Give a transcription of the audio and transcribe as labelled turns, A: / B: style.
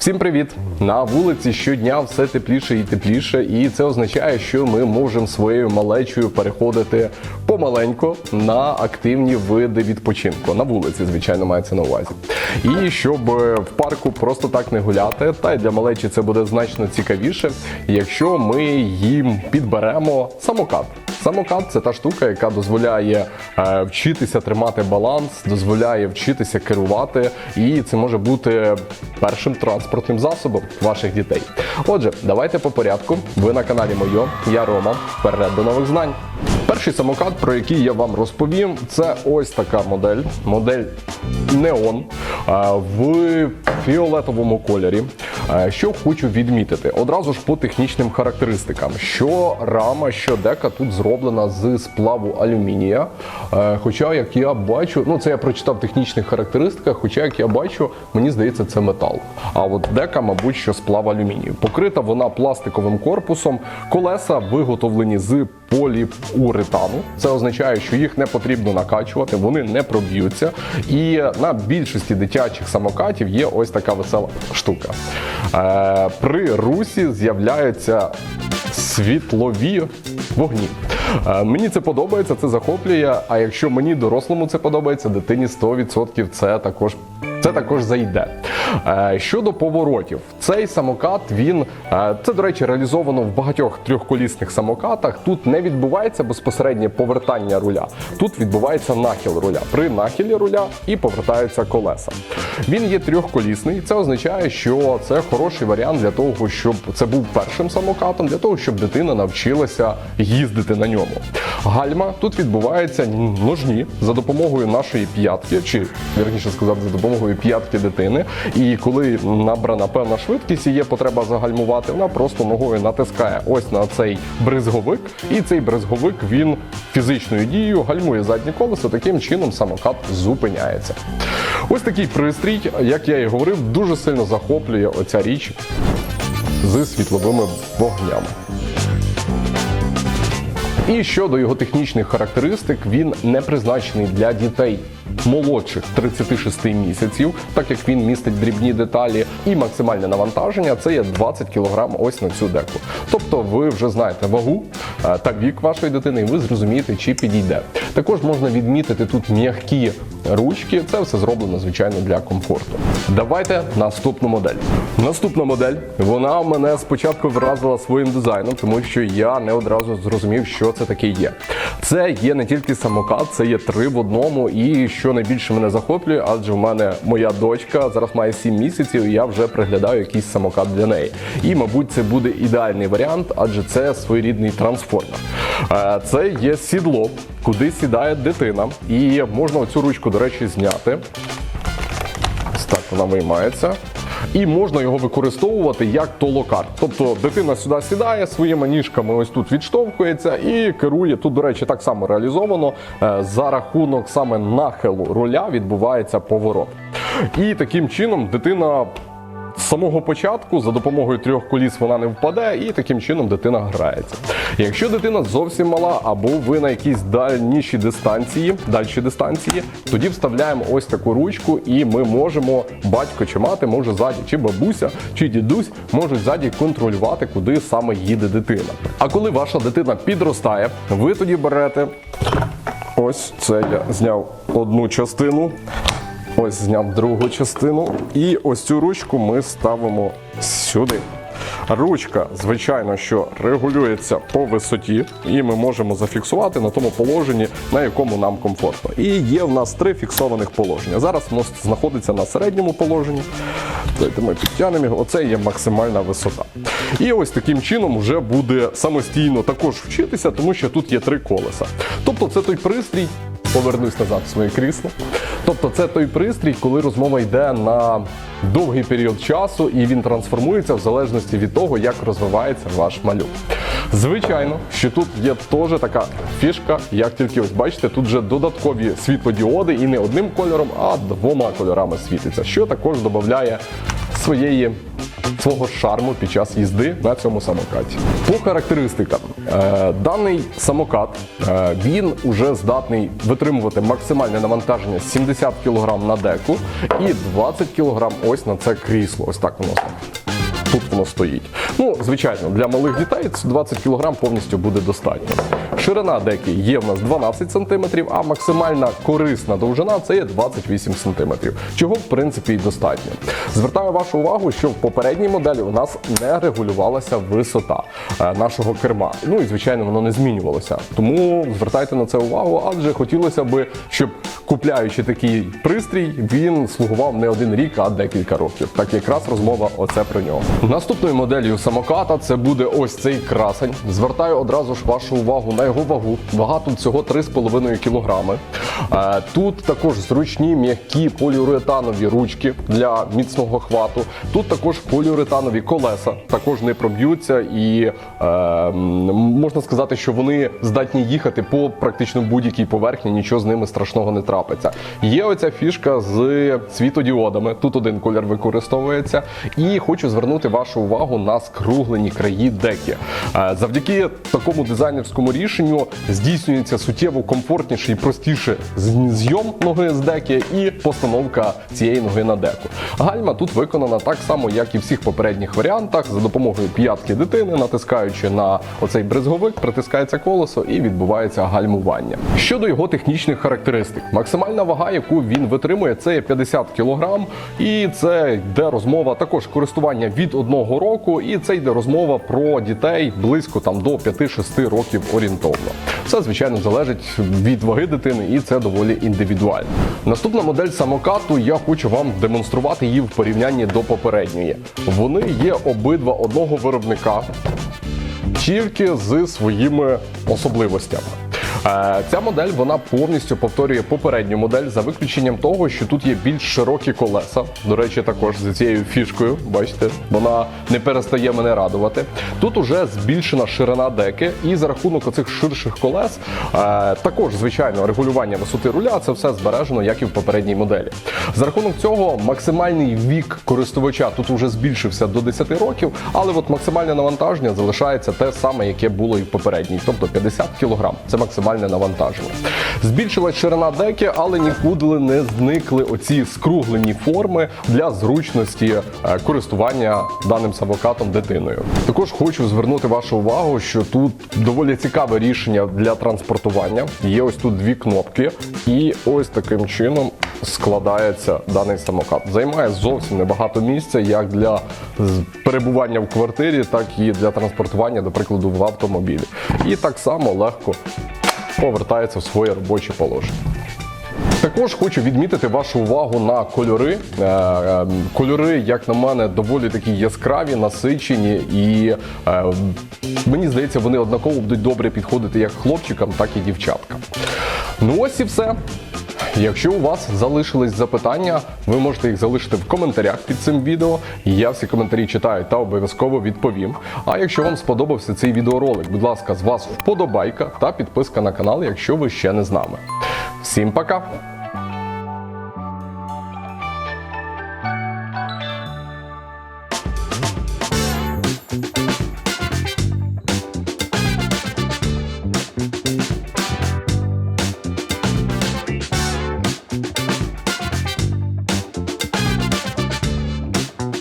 A: Всім привіт! На вулиці щодня все тепліше і тепліше, і це означає, що ми можемо своєю малечою переходити помаленьку на активні види відпочинку. На вулиці, звичайно, мається на увазі. І щоб е, в парку просто так не гуляти, та й для малечі це буде значно цікавіше, якщо ми їм підберемо самокат. Самокат це та штука, яка дозволяє е, вчитися тримати баланс, дозволяє вчитися керувати, і це може бути першим транспортним засобом ваших дітей. Отже, давайте по порядку. Ви на каналі Мойо, я Рома. Вперед до нових знань. Перший самокат, про який я вам розповім, це ось така модель. Модель Неон в фіолетовому кольорі. Е, Що хочу відмітити, одразу ж по технічним характеристикам, що рама, що дека тут зроблена з сплаву алюмінія. Е, Хоча, як я бачу, ну це я прочитав в технічних характеристиках, хоча, як я бачу, мені здається, це метал. А от дека, мабуть, що сплав алюмінію. Покрита вона пластиковим корпусом, колеса виготовлені з поліуретану. Це означає, що їх не потрібно накачувати, вони не проб'ються. І на більшості дитячих самокатів є ось така весела штука. Е, при русі з'являються світлові вогні. Е, Мені це подобається, це захоплює. А якщо мені дорослому це подобається, дитині 100% це також. Це також зайде. Е, Щодо поворотів, цей самокат він е, це, до речі, реалізовано в багатьох трьохколісних самокатах. Тут не відбувається безпосереднє повертання руля. Тут відбувається нахил руля. При нахилі руля і повертаються колеса. Він є трьохколісний. Це означає, що це хороший варіант для того, щоб це був першим самокатом, для того, щоб дитина навчилася їздити на ньому. Гальма тут відбувається ножні за допомогою нашої п'ятки, чи вірніше сказати, за допомогою п'ятки дитини. І коли набрана певна швидкість і є потреба загальмувати, вона просто ногою натискає ось на цей бризговик, і цей бризговик він фізичною дією гальмує заднє колесо. Таким чином самокат зупиняється. Ось такий пристрій, як я і говорив, дуже сильно захоплює оця річ з світловими вогнями. І щодо його технічних характеристик, він не призначений для дітей молодших 36 місяців, так як він містить дрібні деталі, і максимальне навантаження це є 20 кг ось на цю деку. Тобто ви вже знаєте вагу е, та вік вашої дитини, і ви зрозумієте, чи підійде. Також можна відмітити тут м'які ручки. Це все зроблено звичайно для комфорту. Давайте наступну модель. Наступна модель вона мене спочатку вразила своїм дизайном, тому що я не одразу зрозумів, що це таке є. Це є не тільки самокат, це є три в одному. І що найбільше мене захоплює, адже в мене моя дочка зараз має 7 місяців, і я вже приглядаю якийсь самокат для неї. І, мабуть, це буде ідеальний варіант, адже це своєрідний трансформер. Е, Це є сідло, куди сідає дитина, і можна оцю ручку, до речі, зняти. Ось так вона виймається. І можна його використовувати як толокар. Тобто дитина сюди сідає своїми ніжками, ось тут відштовхується і керує. Тут, до речі, так само реалізовано. Е, За рахунок саме нахилу руля відбувається поворот. І таким чином дитина. З самого початку за допомогою трьох коліс вона не впаде, і таким чином дитина грається. Якщо дитина зовсім мала, або ви на якійсь дальнішій дистанції, дальші дистанції, тоді вставляємо ось таку ручку, і ми можемо, батько чи мати може ззаді, чи бабуся, чи дідусь можуть ззаді контролювати, куди саме їде дитина. А коли ваша дитина підростає, ви тоді берете ось це я зняв одну частину. Ось зняв другу частину. І ось цю ручку ми ставимо сюди. Ручка, звичайно, що регулюється по висоті, і ми можемо зафіксувати на тому положенні, на якому нам комфортно. І є в нас три фіксованих положення. Зараз воно знаходиться на середньому положенні. Давайте ми підтягнемо його. Оце є максимальна висота. І ось таким чином вже буде самостійно також вчитися, тому що тут є три колеса. Тобто це той пристрій, повернусь назад в своє крісло. Тобто, це той пристрій, коли розмова йде на довгий період часу, і він трансформується в залежності від того, як розвивається ваш малюк. Звичайно, що тут є теж така фішка, як тільки ось бачите, тут вже додаткові світлодіоди і не одним кольором, а двома кольорами світиться, що також додає своєї свого шарму під час їзди на цьому самокаті. По характеристикам, е, даний самокат е, він уже здатний витримувати максимальне навантаження 70 кг на деку і 20 кг ось на це крісло. Ось так воно тут воно стоїть. Ну, звичайно, для малих дітей це 20 кг повністю буде достатньо. Ширина деки є в нас 12 см, а максимальна корисна довжина це є 28 см, чого в принципі і достатньо. Звертаю вашу увагу, що в попередній моделі у нас не регулювалася висота е, нашого керма. Ну і звичайно, воно не змінювалося. Тому звертайте на це увагу, адже хотілося би, щоб купляючи такий пристрій, він слугував не один рік, а декілька років. Так якраз розмова оце про нього. Наступною моделлю самоката це буде ось цей красень. Звертаю одразу ж вашу увагу на його вагу. Вага тут всього 3,5 кг. Е, Тут також зручні м'які поліуретанові ручки для міцного хвату. Тут також поліуретанові колеса, також не проб'ються і е, можна сказати, що вони здатні їхати по практично будь-якій поверхні, нічого з ними страшного не трапиться. Є оця фішка з світодіодами. Тут один колір використовується. І хочу звернути вашу увагу на скруглені краї деки. Е, Завдяки такому дизайнерському рішенню здійснюється суттєво комфортніше і простіше зйом ноги з деки і постановка цієї ноги на деку. Гальма тут виконана так само, як і в всіх попередніх варіантах, за допомогою п'ятки дитини, натискаючи на оцей бризговик, притискається колесо і відбувається гальмування. Щодо його технічних характеристик, максимальна вага, яку він витримує, це є 50 кг, і це йде розмова також користування від одного року, і це йде розмова про дітей близько там до 5-6 років орієнтовно. Все звичайно залежить від ваги дитини, і це доволі індивідуально. Наступна модель самокату я хочу вам демонструвати її в порівнянні до попередньої. Вони є обидва одного виробника тільки з своїми особливостями. Е, Ця модель вона повністю повторює попередню модель за виключенням того, що тут є більш широкі колеса. До речі, також з цією фішкою, бачите, вона не перестає мене радувати. Тут уже збільшена ширина деки, і за рахунок оцих ширших колес, е, також звичайно регулювання висоти руля це все збережено, як і в попередній моделі. За рахунок цього максимальний вік користувача тут уже збільшився до 10 років, але от максимальне навантаження залишається те саме, яке було і в попередній, тобто 50 кг. Це максимальне навантаження. Збільшилась ширина деки, але нікуди не зникли оці скруглені форми для зручності е, користування даним самокатом дитиною. Також хочу звернути вашу увагу, що тут доволі цікаве рішення для транспортування. Є ось тут дві кнопки, і ось таким чином складається даний самокат. Займає зовсім небагато місця, як для перебування в квартирі, так і для транспортування, до прикладу, в автомобілі. І так само легко повертається в своє робоче положення. Також хочу відмітити вашу увагу на кольори. Е, е, Кольори, як на мене, доволі такі яскраві, насичені, і е, мені здається, вони однаково будуть добре підходити як хлопчикам, так і дівчаткам. Ну ось і все. Якщо у вас залишились запитання, ви можете їх залишити в коментарях під цим відео. Я всі коментарі читаю та обов'язково відповім. А якщо вам сподобався цей відеоролик, будь ласка, з вас вподобайка та підписка на канал, якщо ви ще не з нами. Всім пока!